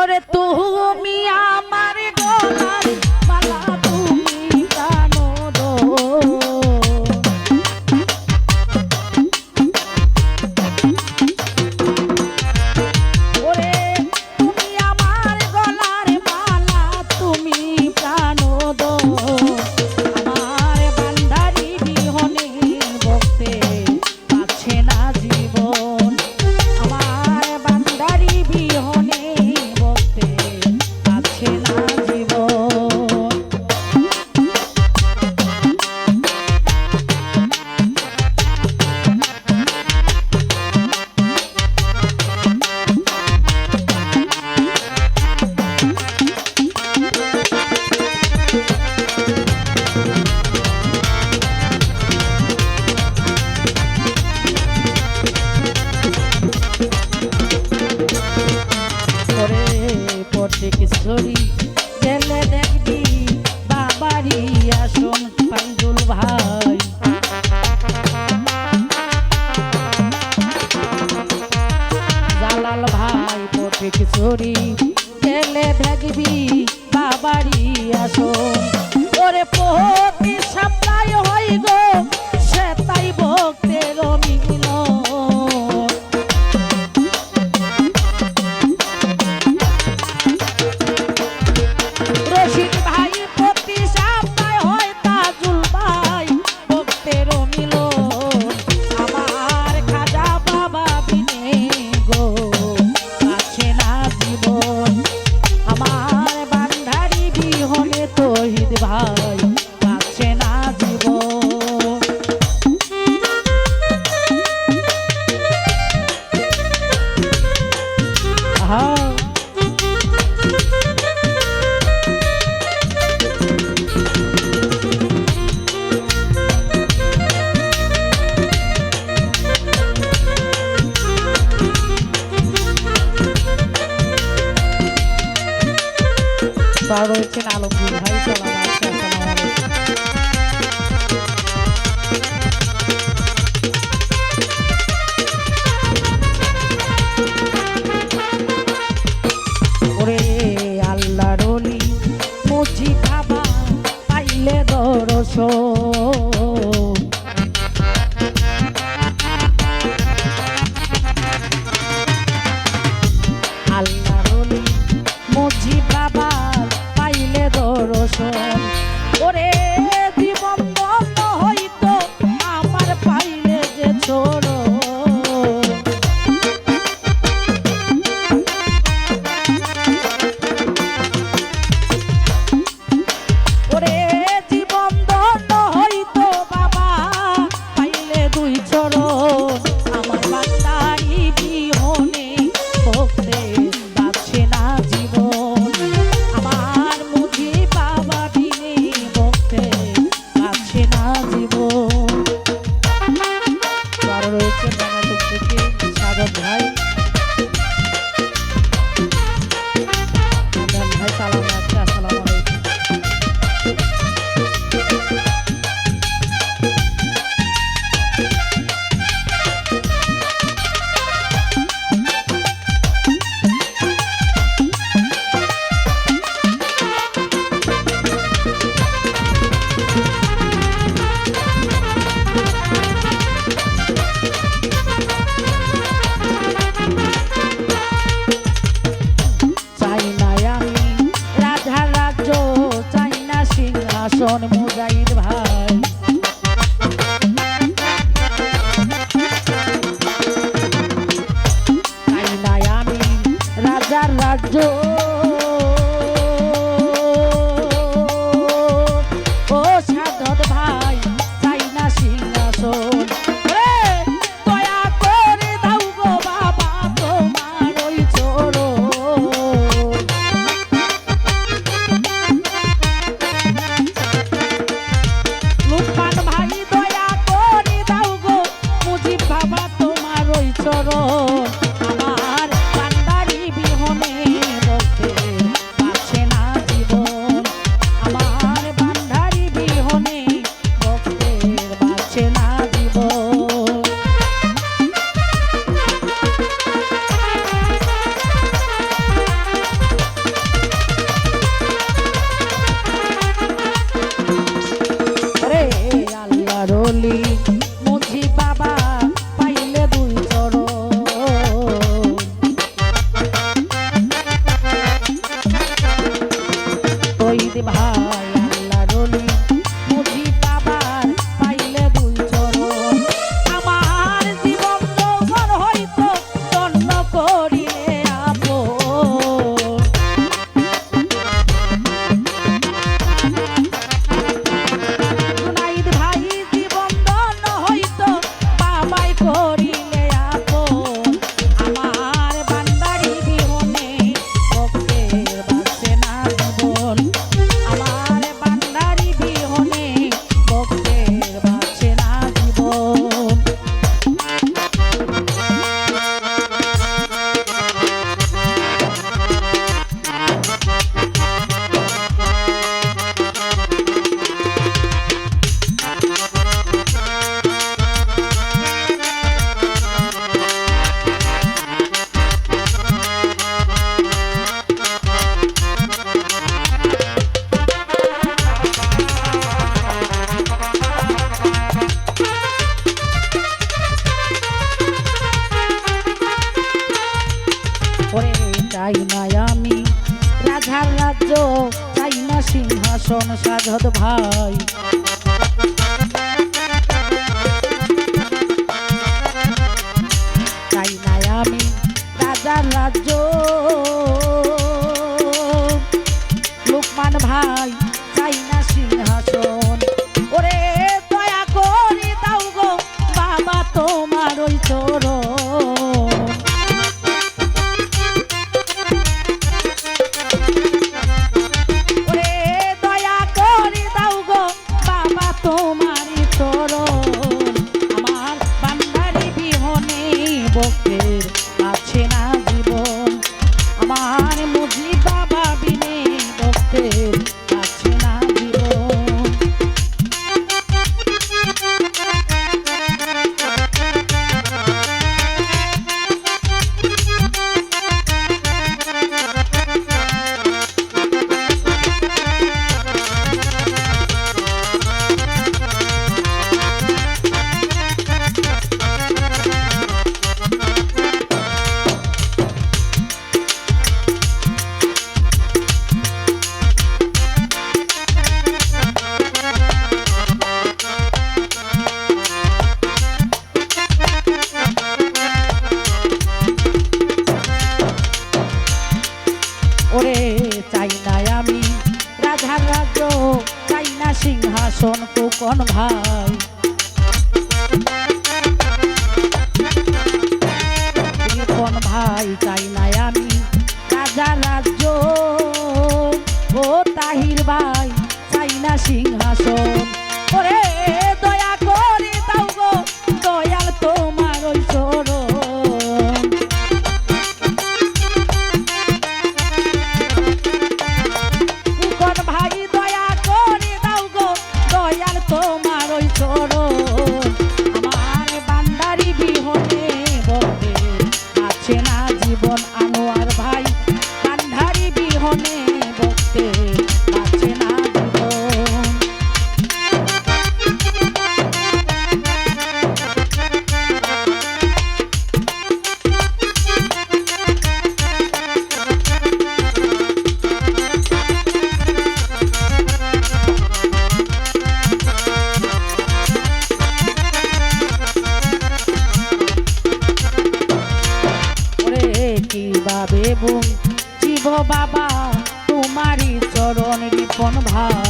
ওরে তুমি শেখ সরি গেলে দেখবি বাবারি আসন পাঞ্জুল ভাই। জালাল ভাই পথে কিশোরী গেলে দেখবি বাবারি আসো ওরে পহ বাবা বলছেন on me. মন ভাই। কৃপন ভাই চাই নাই আমি? রাজা রাজ্য। ও তাহির ভাই, চাই না সিংহাসন। ওরে আপন ভাই